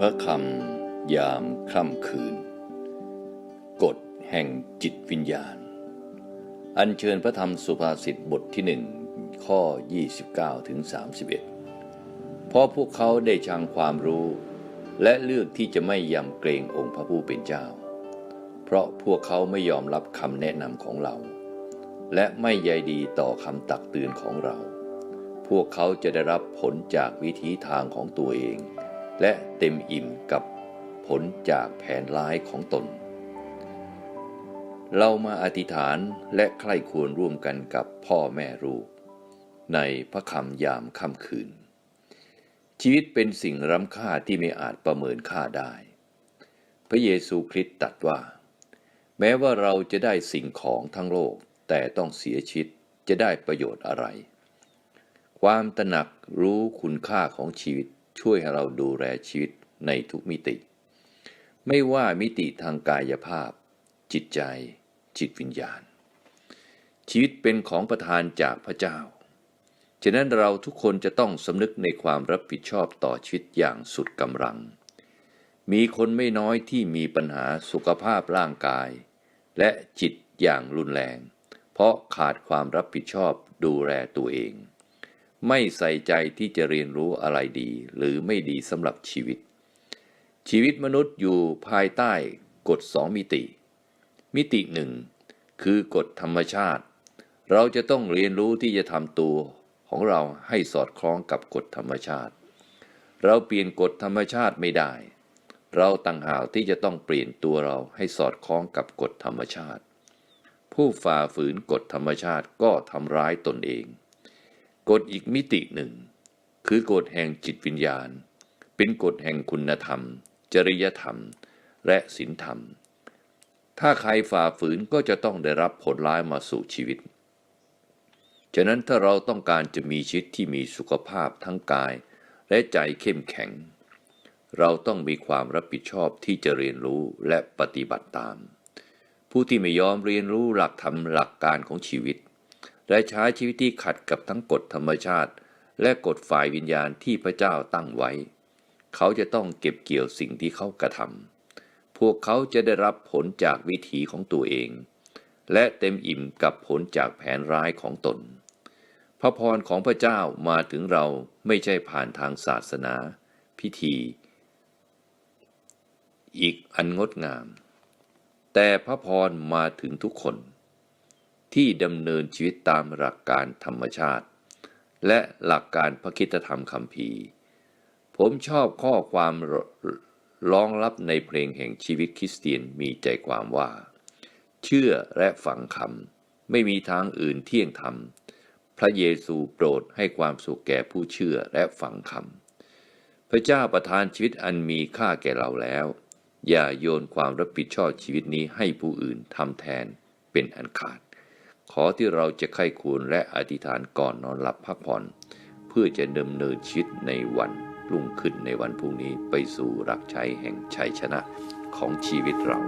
พระคำยามค่ำคืน กฎแห่งจิตวิญญาณ อัญเชิญพระธรรมสุภาษิตบทที่หนึ่งข้อ 29 ถึง 31 เพราะพวกเขาได้ชังความรู้ และเลือกที่จะไม่ยำเกรงองค์พระผู้เป็นเจ้า เพราะพวกเขาไม่ยอมรับคำแนะนำของเรา และไม่ใยดีต่อคำตักเตือนของเรา พวกเขาจะได้รับผลจากวิธีทางของตัวเอง และเต็มอิ่มกับผลจากแผนร้ายของตน เรามาอธิษฐานและใคร่ควรร่วมกันกับพ่อแม่ลูก ในพระคำยามค่ำคืน ชีวิตเป็นสิ่งล้ำค่าที่ไม่อาจประเมินค่าได้ พระเยซูคริสต์ตรัสว่า แม้ว่าเราจะได้สิ่งของทั้งโลกแต่ต้องเสียชีวิตจะได้ประโยชน์อะไร ความตระหนักรู้คุณค่าของชีวิต ช่วยให้เราดูแลชีวิตในทุกมิติ ไม่ว่ามิติทางกายภาพ จิตใจ จิตวิญญาณ ชีวิตเป็นของประทานจากพระเจ้า ฉะนั้นเราทุกคนจะต้องสำนึกในความรับผิดชอบต่อชีวิตอย่างสุดกำลัง มีคนไม่น้อยที่มีปัญหาสุขภาพร่างกาย และจิตอย่างรุนแรง เพราะขาดความรับผิดชอบดูแลตัวเอง ไม่ใส่ใจที่จะเรียนรู้อะไรดี หรือไม่ดีสำหรับชีวิต ชีวิตมนุษย์อยู่ภายใต้กฎสองมิติ มิติหนึ่งคือกฎธรรมชาติ เราจะต้องเรียนรู้ที่จะทำตัวของเราให้สอดคล้องกับกฎธรรมชาติ เราเปลี่ยนกฎธรรมชาติไม่ได้ เราต่างหากที่จะต้องเปลี่ยนตัวเราให้สอดคล้องกับกฎธรรมชาติ ผู้ฝ่าฝืนกฎธรรมชาติก็ทำร้ายตนเอง กฎอีกมิติหนึ่ง คือกฎแห่งจิตวิญญาณ เป็นกฎแห่งคุณธรรม จริยธรรม และศีลธรรม ถ้าใครฝ่าฝืนก็จะต้องได้รับผลร้ายมาสู่ชีวิต ฉะนั้นถ้าเราต้องการจะมีชีวิตที่มีสุขภาพทั้งกาย และใจเข้มแข็ง เราต้องมีความรับผิดชอบที่จะเรียนรู้และปฏิบัติตาม ผู้ที่ไม่ยอมเรียนรู้หลักธรรมหลักการของชีวิต และใช้ชีวิตที่ขัดกับทั้งกฎธรรมชาติ และกฎฝ่ายวิญญาณที่พระเจ้าตั้งไว้ เขาจะต้องเก็บเกี่ยวสิ่งที่เขากระทำพวกเขาจะได้รับผลจากวิถีของตัวเอง และเต็มอิ่มกับผลจากแผนร้ายของตน พระพรของพระเจ้ามาถึงเราไม่ใช่ผ่านทางศาสนา พิธี อีกอันงดงาม แต่พระพรมาถึงทุกคน ที่ดำเนินชีวิตตามหลักการธรรมชาติ และหลักการพระคิตธรรมคัมภีผมชอบข้อความร้องรับในเพลงแห่งชีวิตคริสเตียนมีใจความว่า เชื่อและฝังคำไม่มีทางอื่นเที่ยงธรรม พระเยซูโปรดให้ความสุขแก่ผู้เชื่อและฝังคำพระเจ้าประทานชีวิตอันมีค่าแก่เราแล้ว อย่าโยนความรับผิดชอบชีวิตนี้ให้ผู้อื่นทำแทนเป็นอันขาด ขอที่เราจะไข้ควรและอธิษฐานก่อนนอนหลับพักผ่อน เพื่อจะดำเนินชีวิตในวันรุ่งขึ้นในวันพรุ่งนี้ไปสู่รักชัยแห่งชัยชนะของชีวิตเรา